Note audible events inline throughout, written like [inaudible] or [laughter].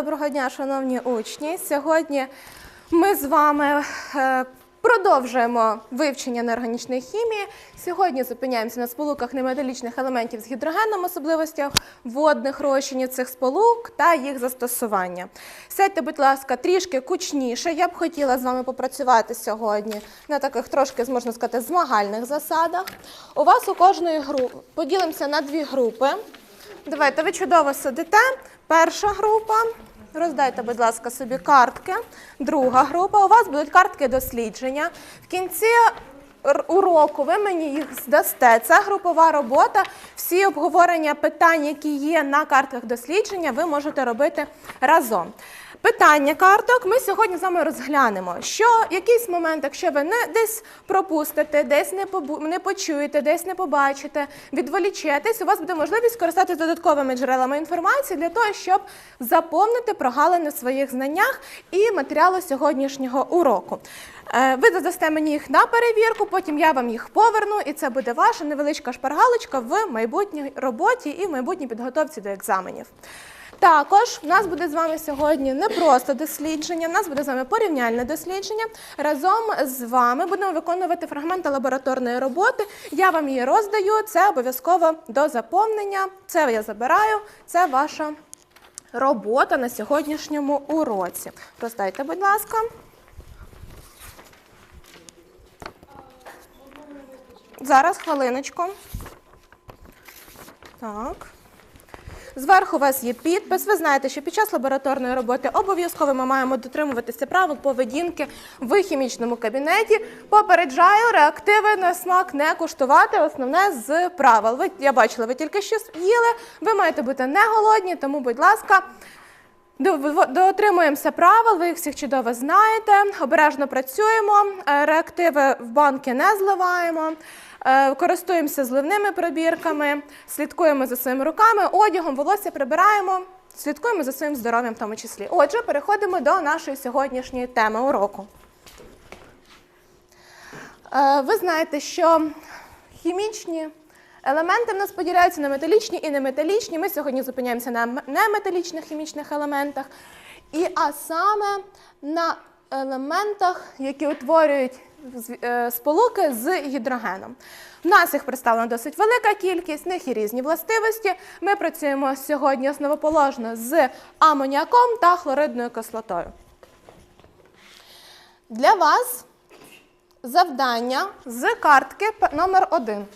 Доброго дня, шановні учні. Сьогодні ми з вами е, продовжуємо вивчення неорганічної хімії. Сьогодні зупиняємося на сполуках неметалічних елементів з гідрогенним особливостях водних розчинів цих сполук та їх застосування. Сядьте, будь ласка, трішки кучніше. Я б хотіла з вами попрацювати сьогодні на таких трошки, можна сказати, змагальних засадах. У вас у кожної групи поділимося на дві групи. Давайте, ви чудово сидите. Перша група. Роздайте, будь ласка, собі картки. Друга група. У вас будуть картки дослідження. В кінці уроку ви мені їх здасте. Це групова робота. Всі обговорення питань, які є на картках дослідження, ви можете робити разом. Питання карток ми сьогодні з вами розглянемо. Що якийсь момент, якщо ви не десь пропустите, десь не побу, не почуєте, десь не побачите, відволічетесь, у вас буде можливість користатися додатковими джерелами інформації для того, щоб заповнити прогалини в своїх знаннях і матеріалу сьогоднішнього уроку. Е, Ви додасте мені їх на перевірку, потім я вам їх поверну, і це буде ваша невеличка шпаргалочка в майбутній роботі і в майбутній підготовці до екзаменів. Також в нас буде з вами сьогодні не просто дослідження, в нас буде з вами порівняльне дослідження. Разом з вами будемо виконувати фрагменти лабораторної роботи. Я вам її роздаю. Це обов'язково до заповнення. Це я забираю. Це ваша робота на сьогоднішньому уроці. Роздайте, будь ласка. Зараз хвилиночку. Так. Зверху у вас є підпис. Ви знаєте, що під час лабораторної роботи обов'язково ми маємо дотримуватися правил поведінки в хімічному кабінеті. Попереджаю, реактиви на смак не куштувати. Основне з правил. Ви я бачила, ви тільки що їли. Ви маєте бути не голодні, тому, будь ласка. Дотримуємося правил, ви їх всіх чудово знаєте. Обережно працюємо, е, реактиви в банки не зливаємо, користуємося зливними пробірками, слідкуємо за своїми руками, одягом, волосся прибираємо, слідкуємо за своїм здоров'ям в тому числі. Отже, переходимо до нашої сьогоднішньої теми уроку. Е, Ви знаєте, що хімічні елементи в нас поділяються на металічні і неметалічні. Ми сьогодні зупиняємося на неметалічних хімічних елементах, і, а саме на елементах, які утворюють е, сполуки з гідрогеном. У нас їх представлена досить велика кількість, в них є різні властивості. Ми працюємо сьогодні основоположно з амоніаком та хлоридною кислотою. Для вас завдання з картки номер 1.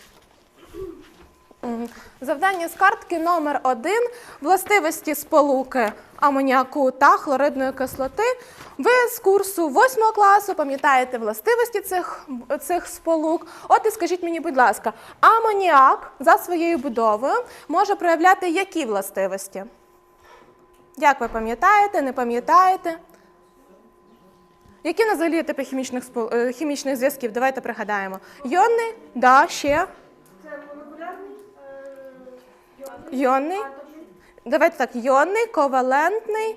Завдання з картки номер 1 властивості сполуки амоніаку та хлоридної кислоти. Ви з курсу 8 класу пам'ятаєте властивості цих, цих сполук. От і скажіть мені, будь ласка, амоніак за своєю будовою може проявляти які властивості? Як ви пам'ятаєте, не пам'ятаєте? Які взагалі типи хімічних, е, хімічних зв'язків? Давайте пригадаємо. Йонний, да, ще. Це молекулярний е, Йонний. Давайте так, йонний, ковалентний,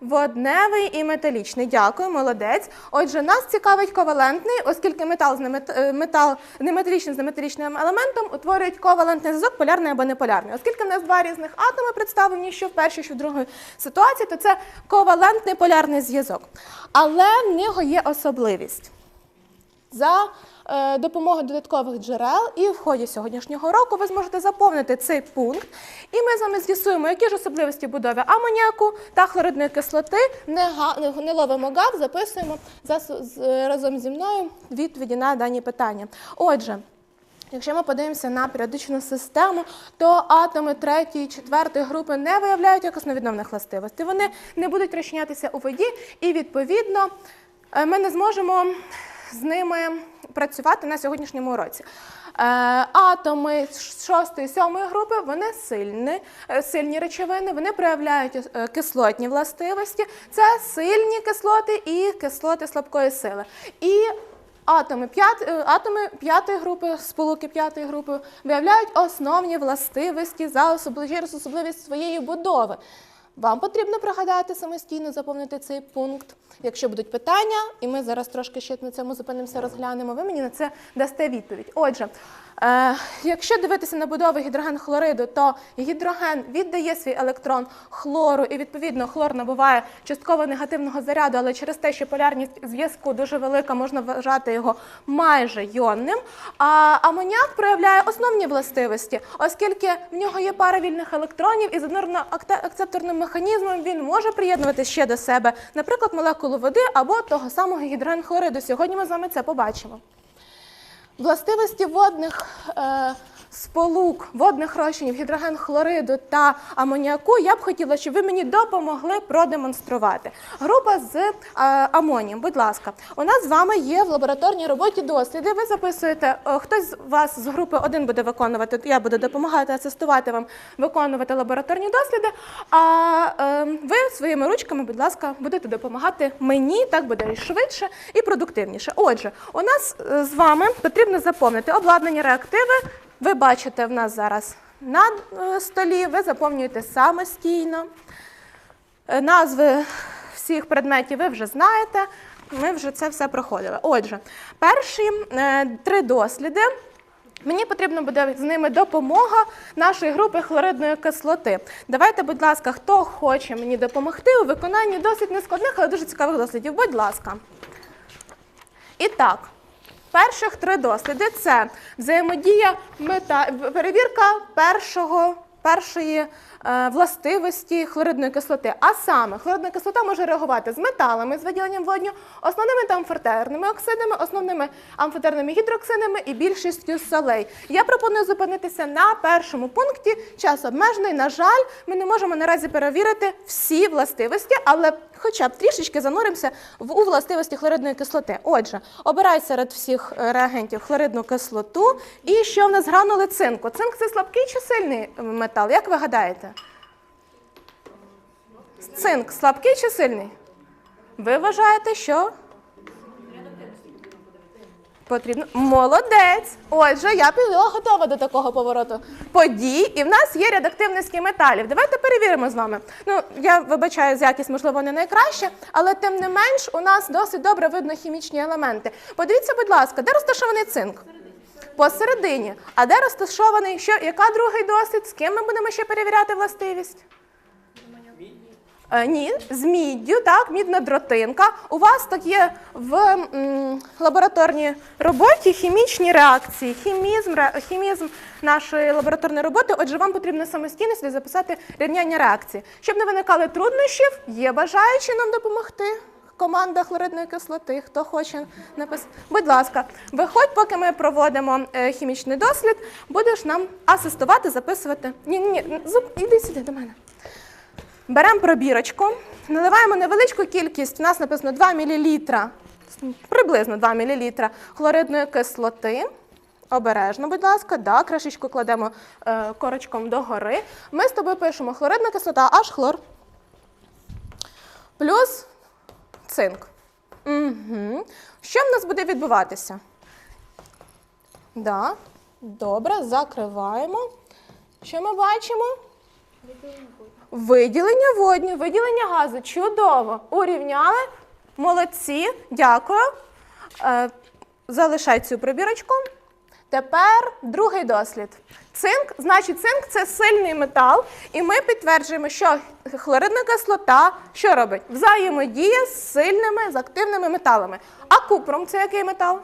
водневий і металічний. Дякую, молодець. Отже, нас цікавить ковалентний, оскільки метал з е, метал неметалічний з неметалічним елементом утворюють ковалентний зв'язок, полярний або неполярний. Оскільки в нас два різних атоми представлені, що в першій, що в другій ситуації, то це ковалентний полярний зв'язок. Але в нього є особливість. За е, допомогою додаткових джерел і в ході сьогоднішнього року ви зможете заповнити цей пункт. І ми з вами з'ясуємо, які ж особливості будови амоніаку та хлоридної кислоти. Не, га, не, ловимо гав, записуємо за, з, разом зі мною відповіді на дані питання. Отже. Якщо ми подивимося на періодичну систему, то атоми третьої, четвертої групи не виявляють якосновідновних властивостей. Вони не будуть розчинятися у воді, і відповідно е, ми не зможемо з ними працювати на сьогоднішньому уроці. Е, Атоми з шостої, сьомої групи вони сильні, е, сильні речовини, вони проявляють е, кислотні властивості. Це сильні кислоти і кислоти слабкої сили. І Атоми, атоми п'ятої групи, сполуки п'ятої групи виявляють основні властивості за особли- через особливість своєї будови. Вам потрібно пригадати самостійно, заповнити цей пункт. Якщо будуть питання, і ми зараз трошки ще на цьому зупинимося, розглянемо, ви мені на це дасте відповідь. Отже, якщо дивитися на будову гідроген хлориду, то гідроген віддає свій електрон хлору, і відповідно хлор набуває частково негативного заряду, але через те, що полярність зв'язку дуже велика, можна вважати його майже йонним. А амоніак проявляє основні властивості, оскільки в нього є пара вільних електронів, і з однорно-акцепторним механізмом він може приєднувати ще до себе, наприклад, молекулу води або того самого гідроген хлориду. Сьогодні ми з вами це побачимо. Властивості водних е, сполук, водних розчинів, гідроген хлориду та амоніаку я б хотіла, щоб ви мені допомогли продемонструвати. Група з е, амонієм, будь ласка, у нас з вами є в лабораторній роботі досліди. Ви записуєте, е, хтось з вас з групи один буде виконувати, я буду допомагати асистувати вам виконувати лабораторні досліди. А е, ви своїми ручками, будь ласка, будете допомагати мені, так буде і швидше і продуктивніше. Отже, у нас з вами потрібно заповнити обладнання реактиви. Ви бачите в нас зараз на е, столі, ви заповнюєте самостійно. Е, Назви всіх предметів ви вже знаєте. Ми вже це все проходили. Отже, перші е, три досліди. Мені потрібно буде з ними допомога нашої групи хлоридної кислоти. Давайте, будь ласка, хто хоче мені допомогти у виконанні досить нескладних, але дуже цікавих дослідів. Будь ласка. І так, перших три досліди це взаємодія мета... перевірка першого, першої е, властивості хлоридної кислоти. А саме хлоридна кислота може реагувати з металами з виділенням водню, основними та амфотерними оксидами, основними амфотерними гідроксидами і більшістю солей. Я пропоную зупинитися на першому пункті. Час обмежений. На жаль, ми не можемо наразі перевірити всі властивості, але хоча б трішечки зануримося в у властивості хлоридної кислоти. Отже, обирай серед всіх реагентів хлоридну кислоту. І що в нас гранули цинку? Цинк це слабкий чи сильний метал? Як ви гадаєте? Цинк слабкий чи сильний? Ви вважаєте, що? Потрібно. Молодець! Отже, я готова до такого повороту подій, і в нас є реактивності металів. Давайте перевіримо з вами. Ну, я вибачаю, з якість, можливо, не найкраще, але тим не менш у нас досить добре видно хімічні елементи. Подивіться, будь ласка, де розташований цинк? Посередині. А де розташований? Що, яка другий досвід? З ким ми будемо ще перевіряти властивість? Е, ні, з міддю, так, мідна дротинка. У вас так є в м, лабораторній роботі хімічні реакції, хімізм, хімізм нашої лабораторної роботи. Отже, вам потрібно самостійно собі записати рівняння реакції. Щоб не виникали труднощів, є бажаючі нам допомогти. Команда хлоридної кислоти, хто хоче написати. Будь ласка, виходь, поки ми проводимо е, хімічний дослід, будеш нам асистувати, записувати. Ні, ні, ні, іди сюди до мене. Беремо пробірочку, наливаємо невеличку кількість, у нас написано 2 мл, приблизно 2 мл хлоридної кислоти. Обережно, будь ласка, да, кришечку кладемо е, корочком догори. Ми з тобою пишемо хлоридна кислота, аж хлор. Плюс цинк. Угу. Що в нас буде відбуватися? Да. Добре, закриваємо. Що ми бачимо? Виділення водню, виділення газу. Чудово. Урівняли. Молодці. Дякую. Е, залишай цю пробірочку. Тепер другий дослід. Цинк, значить, цинк це сильний метал, і ми підтверджуємо, що хлоридна кислота що робить? Взаємодіє з сильними, з активними металами. А купром це який метал?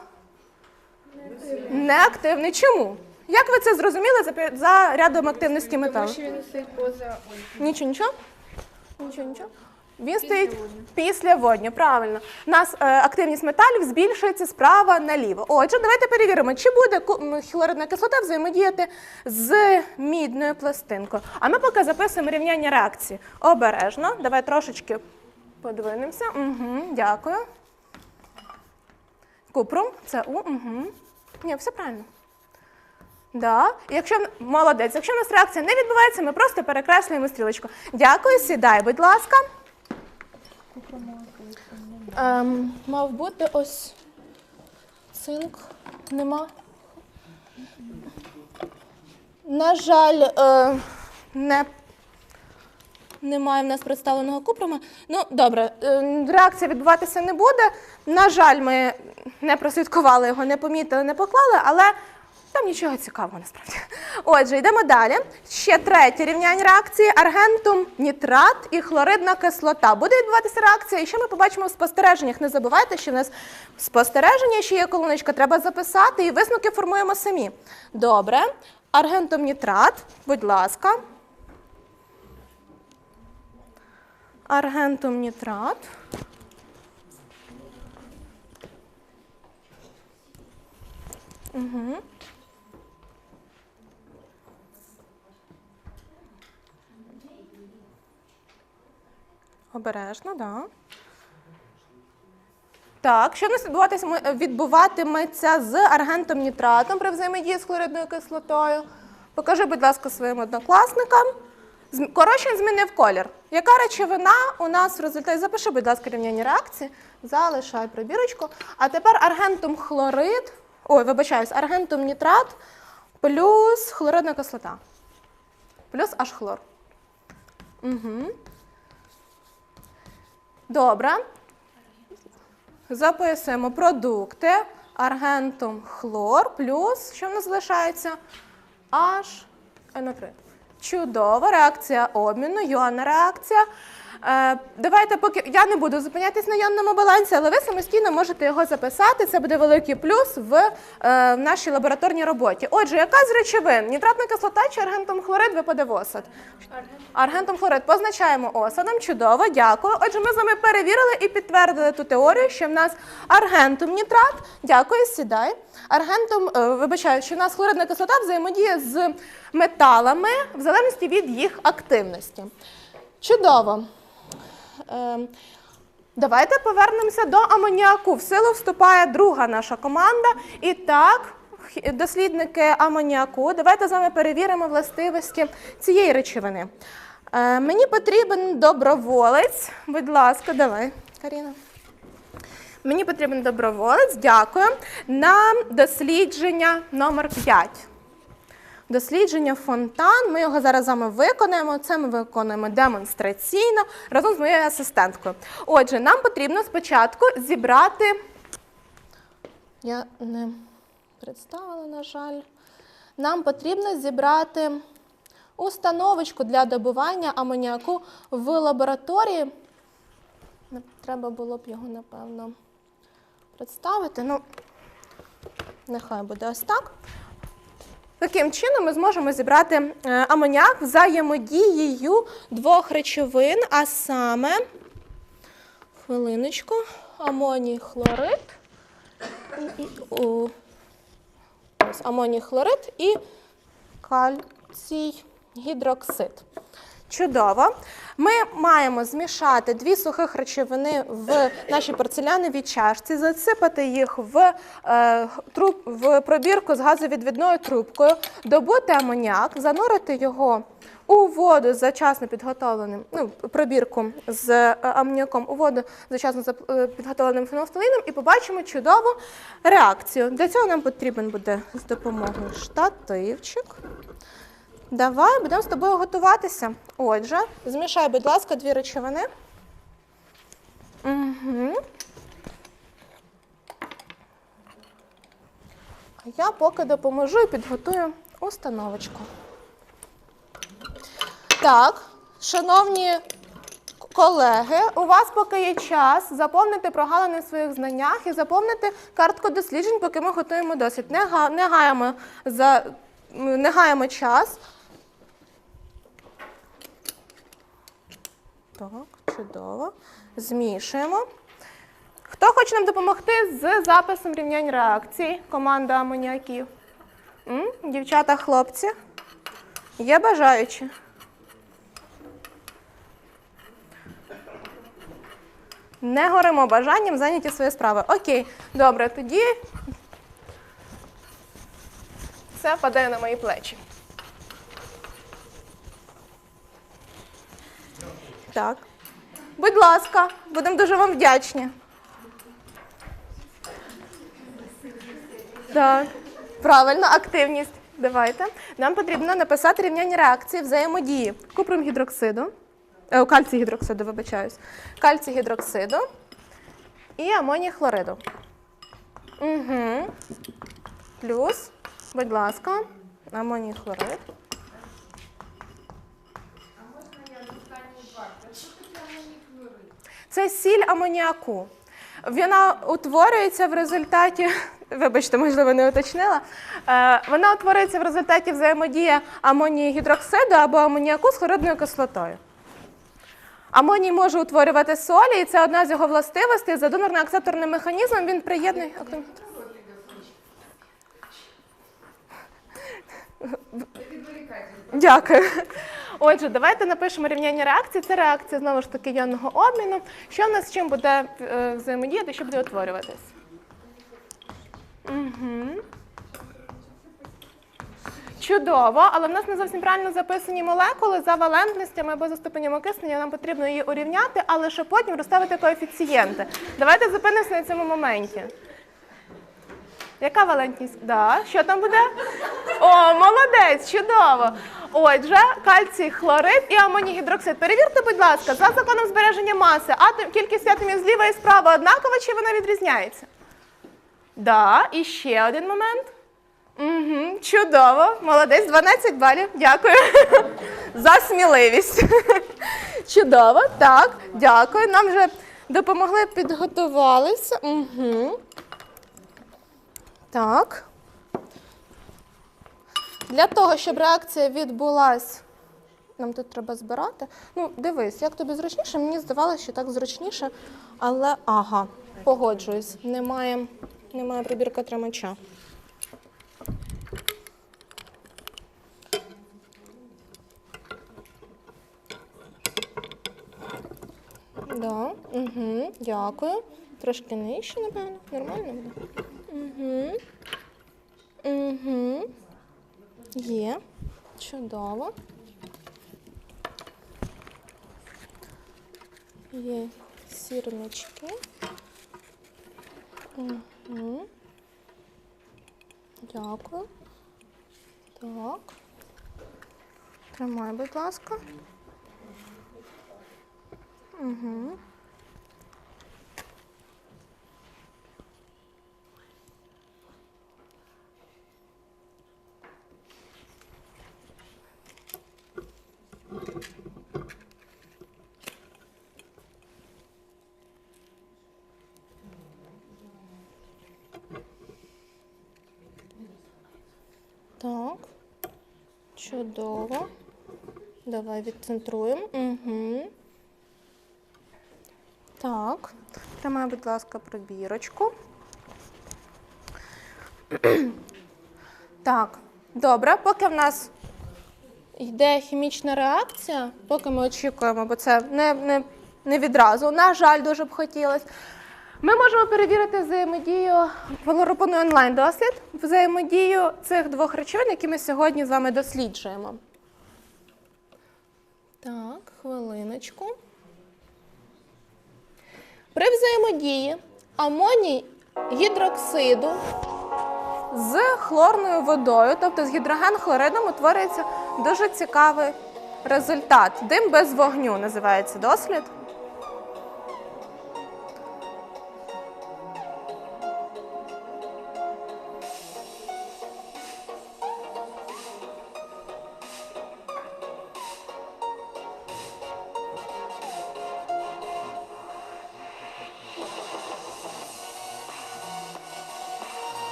Неактивний. Неактивний. Чому? Як ви це зрозуміли за, пі- за рядом активності металу? Що він стоїть поза ой, Нічого, нічого? Нічого, нічого. Він стоїть після водню, правильно. У нас е, активність металів збільшується справа наліво. Отже, давайте перевіримо, чи буде ку- м, хлоридна кислота взаємодіяти з мідною пластинкою. А ми поки записуємо рівняння реакції. Обережно. Давай трошечки подвинемося. Угу, дякую. Купрум, це У. Угу. Ні, все правильно. Да. Якщо молодець, якщо в нас реакція не відбувається, ми просто перекреслюємо стрілочку. Дякую, сідай, будь ласка. Ем, мав бути ось цинк. Нема. На жаль, е, не, немає в нас представленого купрома. Ну, добре, е, реакція відбуватися не буде. На жаль, ми не прослідкували його, не помітили, не поклали, але Там нічого цікавого насправді. Отже, йдемо далі. Ще третє рівняння реакції: аргентум, нітрат і хлоридна кислота. Буде відбуватися реакція, і що ми побачимо в спостереженнях. Не забувайте, що в нас спостереження ще є колоночка, треба записати, і висновки формуємо самі. Добре. Аргентум нітрат, будь ласка. Аргентум нітрат. Угу. Обережно, так. Да. Так, що нас відбуватиме- відбуватиметься з аргентом нітратом при взаємодії з хлоридною кислотою? Покажи, будь ласка, своїм однокласникам. Коротше, змінив колір. Яка речовина у нас в результаті? Запиши, будь ласка, рівняння реакції. Залишай пробірочку. А тепер аргентум хлорид. Ой, вибачаюсь, аргентум нітрат плюс хлоридна кислота. Плюс аж хлор. Угу. Добре. Записуємо продукти. Аргентум хлор плюс, що в нас залишається? Аж НО3. Чудова реакція обміну, йонна реакція. Е, давайте поки я не буду зупинятись на йонному балансі, але ви самостійно можете його записати. Це буде великий плюс в, е, нашій лабораторній роботі. Отже, яка з речовин? Нітратна кислота чи аргентум хлорид випаде в осад? Аргентум хлорид позначаємо осадом. Чудово, дякую. Отже, ми з вами перевірили і підтвердили ту теорію, що в нас аргентум нітрат. Дякую, сідай. Аргентум, е, вибачаю, що в нас хлоридна кислота взаємодіє з металами в залежності від їх активності. Чудово. Е, Давайте повернемося до амоніаку. В силу вступає друга наша команда. І так, дослідники амоніаку, давайте з вами перевіримо властивості цієї речовини. Е, мені потрібен доброволець. Будь ласка, давай, Каріна. Мені потрібен доброволець, дякую. На дослідження номер 5. Дослідження фонтан. Ми його зараз з вами виконаємо. Це ми виконуємо демонстраційно разом з моєю асистенткою. Отже, нам потрібно спочатку зібрати. Я не представила, на жаль. Нам потрібно зібрати установочку для добування амоніаку в лабораторії. Треба було б його, напевно, представити. Ну, нехай буде ось так. Таким чином ми зможемо зібрати е, амоніак взаємодією двох речовин, а саме, хвилиночку, амоній хлорид, амоній хлорид і кальцій гідроксид. Чудово. Ми маємо змішати дві сухих речовини в нашій порцеляновій чашці, засипати їх в, е, труб, в пробірку з газовідвідною трубкою, добути амоніак, занурити його у воду зачасно підготовленим, ну, пробірку з е, амоніаком у воду з зачасно е, підготовленим фенофталином і побачимо чудову реакцію. Для цього нам потрібен буде з допомогою штативчик. Давай будемо з тобою готуватися. Отже, змішай, будь ласка, дві речовини. Угу. А я поки допоможу і підготую установочку. Так, шановні колеги, у вас поки є час заповнити прогалини в своїх знаннях і заповнити картку досліджень, поки ми готуємо досвід. Не, га- не, гаємо, за, не гаємо час. Так, чудово. Змішуємо. Хто хоче нам допомогти з записом рівнянь реакцій? Команда амоніаків. Дівчата, хлопці. Є бажаючі? Не горимо бажанням, зайняті свої справи. Окей, добре, тоді це падає на мої плечі. Так. Будь ласка, будемо дуже вам вдячні. Так, правильно, активність. Давайте. Нам потрібно написати рівняння реакції взаємодії купрум гідроксиду, е, кальцій гідроксиду, вибачаюсь, кальцій гідроксиду і амоній хлориду. Угу. Плюс Будь ласка, амоній хлорид. Це сіль амоніаку. Вона утворюється в результаті, [laughs] вибачте, можливо, не уточнила. Е, Вона утворюється в результаті взаємодії амонії гідроксиду або амоніаку з хлоридною кислотою. Амоній може утворювати солі, і це одна з його властивостей. За донорно-акцепторним механізмом він приєднує. Дякую. Отже, давайте напишемо рівняння реакції. Це реакція знову ж таки іонного обміну. Що в нас з чим буде е, взаємодіяти, що буде утворюватись? Угу. Чудово, але в нас не зовсім правильно записані молекули за валентностями або за ступенем окиснення. Нам потрібно її урівняти, але щоб потім розставити коефіцієнти. Давайте зупинимося на цьому моменті. Яка валентність? Да. Що там буде? О, молодець, чудово. Отже, кальцій хлорид і амонігідроксид. Перевірте, будь ласка, за законом збереження маси, атом, кількість атомів зліва і справа однакова, чи вона відрізняється? Да, і ще один момент. Угу, чудово, молодець, 12 балів. Дякую [laughs] за сміливість. [laughs] Чудово, так, дякую. Нам вже допомогли, підготувалися. Угу. Так. Для того, щоб реакція відбулась, нам тут треба збирати. Ну, дивись, як тобі зручніше, мені здавалося, що так зручніше, але ага, погоджуюсь, немає, немає прибірка тримача. Да, угу, дякую. Трошки нижче, напевно. Нормально буде. Угу. Угу. Є. Чудово. Є сірнички. Угу. Дякую. Так. Тримай, будь ласка. Угу. Так. Чудово. Давай відцентруємо. Угу. Так. Тримай, будь ласка, пробірочку. так, добре, поки в нас йде хімічна реакція, поки ми очікуємо, бо це не, не, не відразу. На жаль, дуже б хотілося. Ми можемо перевірити взаємодію пропоную онлайн дослід, взаємодію цих двох речовин, які ми сьогодні з вами досліджуємо. Так, хвилиночку. При взаємодії амоній гідроксиду з хлорною водою, тобто з гідрогенхлоридом, утворюється дуже цікавий результат. Дим без вогню називається дослід.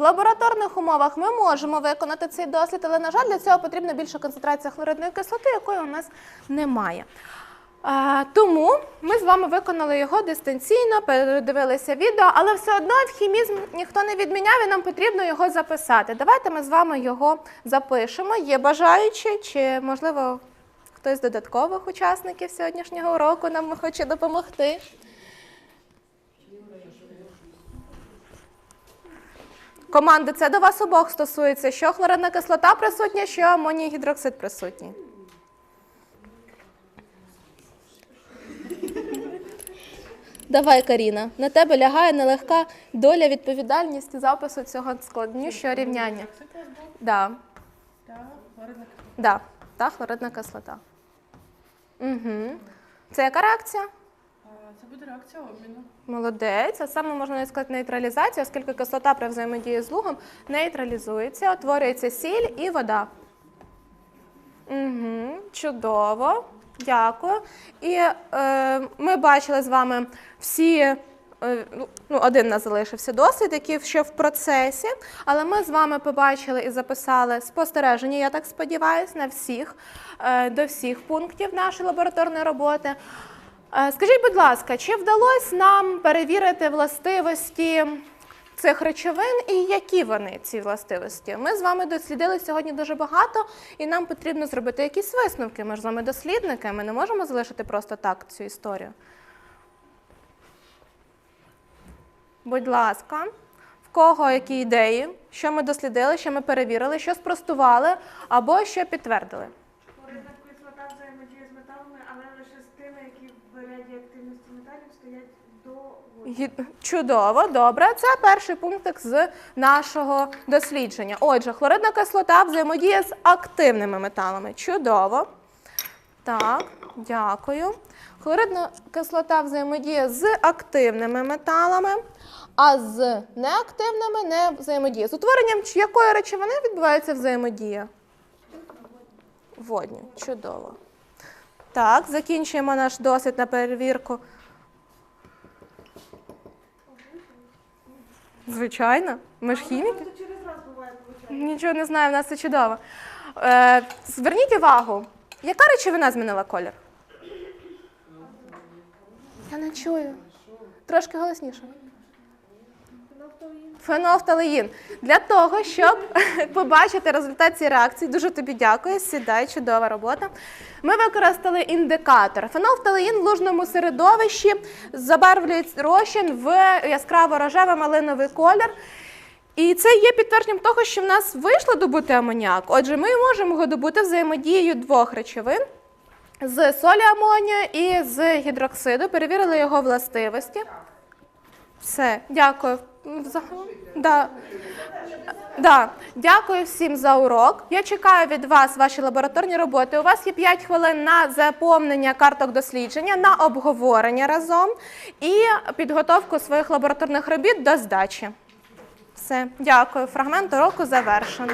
В лабораторних умовах ми можемо виконати цей дослід, але, на жаль, для цього потрібна більша концентрація хлоридної кислоти, якої у нас немає. Тому ми з вами виконали його дистанційно, передивилися відео, але все одно хімізм ніхто не відміняв і нам потрібно його записати. Давайте ми з вами його запишемо. Є бажаючі, чи, можливо, хтось з додаткових учасників сьогоднішнього уроку нам хоче допомогти. Команди, це до вас обох стосується, що хлоридна кислота присутня, що амоній гідроксид присутній. Давай, Каріна, на тебе лягає нелегка доля відповідальності запису цього складнішого рівняння. Да. Да. Та хлоридна кислота. Угу. Це яка реакція? Це буде реакція обміну. Молодець. А саме можна сказати нейтралізація, оскільки кислота при взаємодії з лугом нейтралізується, утворюється сіль і вода. Угу, чудово. Дякую. І е, ми бачили з вами всі. е, Ну, один нас залишився досвід, який ще в процесі, але ми з вами побачили і записали спостереження, я так сподіваюся, на всіх, е, до всіх пунктів нашої лабораторної роботи. Е, Скажіть, будь ласка, чи вдалося нам перевірити властивості цих речовин і які вони ці властивості? Ми з вами дослідили сьогодні дуже багато, і нам потрібно зробити якісь висновки. Ми ж з вами дослідники, ми не можемо залишити просто так цю історію. Будь ласка, в кого які ідеї, що ми дослідили, що ми перевірили, що спростували або що підтвердили? Хлоридна кислота взаємодіє з металами, але лише з тими, які в ряді активності металів стоять до води. Гі- Чудово, добре. Це перший пунктик з нашого дослідження. Отже, хлоридна кислота взаємодіє з активними металами. Чудово. Так, дякую. Хлоридна кислота взаємодіє з активними металами, а з неактивними не взаємодіє. З утворенням якої речовини відбувається взаємодія? Водні. Чудово. Так, закінчуємо наш досвід на перевірку. Звичайно, ми ж хіміки. Просто через раз буває, виходить. Нічого не знаю, в нас це чудово. Е, зверніть увагу, яка речовина змінила колір? Я не чую. Трошки голосніше. Фенофталеїн. Для того, щоб [laughs] побачити результат цієї реакції, дуже тобі дякую. Сідай, чудова робота. Ми використали індикатор. Фенофталеїн в лужному середовищі забарвлює розчин в яскраво рожевий малиновий колір. І це є підтвердженням того, що в нас вийшло добути амоніак. Отже, ми можемо його добути взаємодією двох речовин з солі амонію і з гідроксиду. Перевірили його властивості. Все, дякую. Взагалом, да. Да. Дякую всім за урок. Я чекаю від вас ваші лабораторні роботи. У вас є 5 хвилин на заповнення карток дослідження, на обговорення разом і підготовку своїх лабораторних робіт до здачі. Все, дякую. Фрагмент уроку завершено.